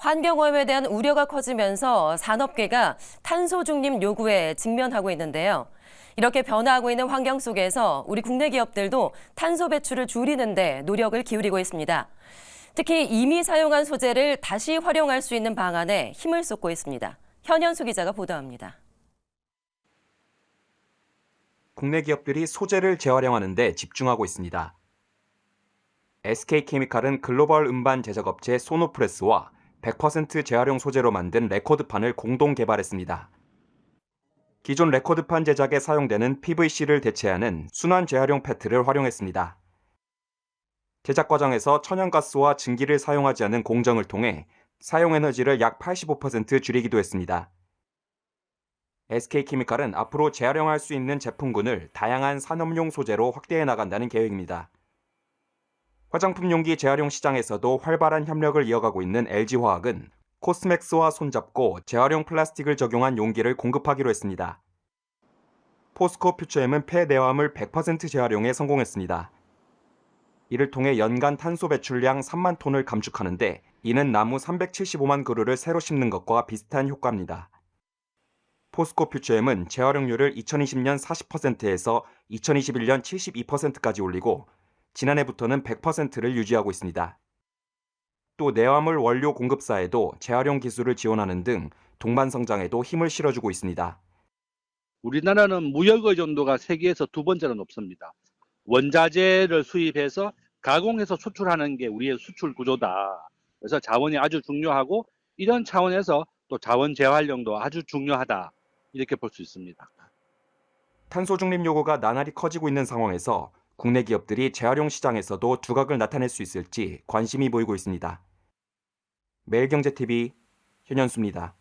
환경오염에 대한 우려가 커지면서 산업계가 탄소 중립 요구에 직면하고 있는데요. 이렇게 변화하고 있는 환경 속에서 우리 국내 기업들도 탄소 배출을 줄이는 데 노력을 기울이고 있습니다. 특히 이미 사용한 소재를 다시 활용할 수 있는 방안에 힘을 쏟고 있습니다. 현현수 기자가 보도합니다. 국내 기업들이 소재를 재활용하는 데 집중하고 있습니다. SK케미칼은 글로벌 음반 제작업체 소노프레스와 100% 재활용 소재로 만든 레코드판을 공동 개발했습니다. 기존 레코드판 제작에 사용되는 PVC를 대체하는 순환 재활용 패트를 활용했습니다. 제작 과정에서 천연가스와 증기를 사용하지 않은 공정을 통해 사용 에너지를 약 85% 줄이기도 했습니다. SK케미칼은 앞으로 재활용할 수 있는 제품군을 다양한 산업용 소재로 확대해 나간다는 계획입니다. 화장품 용기 재활용 시장에서도 활발한 협력을 이어가고 있는 LG화학은 코스맥스와 손잡고 재활용 플라스틱을 적용한 용기를 공급하기로 했습니다. 포스코 퓨처엠은 폐내화물 100% 재활용에 성공했습니다. 이를 통해 연간 탄소 배출량 3만 톤을 감축하는데 이는 나무 375만 그루를 새로 심는 것과 비슷한 효과입니다. 포스코 퓨처엠은 재활용률을 2020년 40%에서 2021년 72%까지 올리고 지난해부터는 100%를 유지하고 있습니다. 또 내화물 원료 공급사에도 재활용 기술을 지원하는 등 동반 성장에도 힘을 실어주고 있습니다. 우리나라는 무역 의존도가 세계에서 두 번째로 높습니다. 원자재를 수입해서 가공해서 수출하는 게 우리의 수출 구조다. 그래서 자원이 아주 중요하고 이런 차원에서 또 자원 재활용도 아주 중요하다. 이렇게 볼 수 있습니다. 탄소 중립 요구가 나날이 커지고 있는 상황에서 국내 기업들이 재활용 시장에서도 두각을 나타낼 수 있을지 관심이 보이고 있습니다. 매일경제TV 현현수입니다.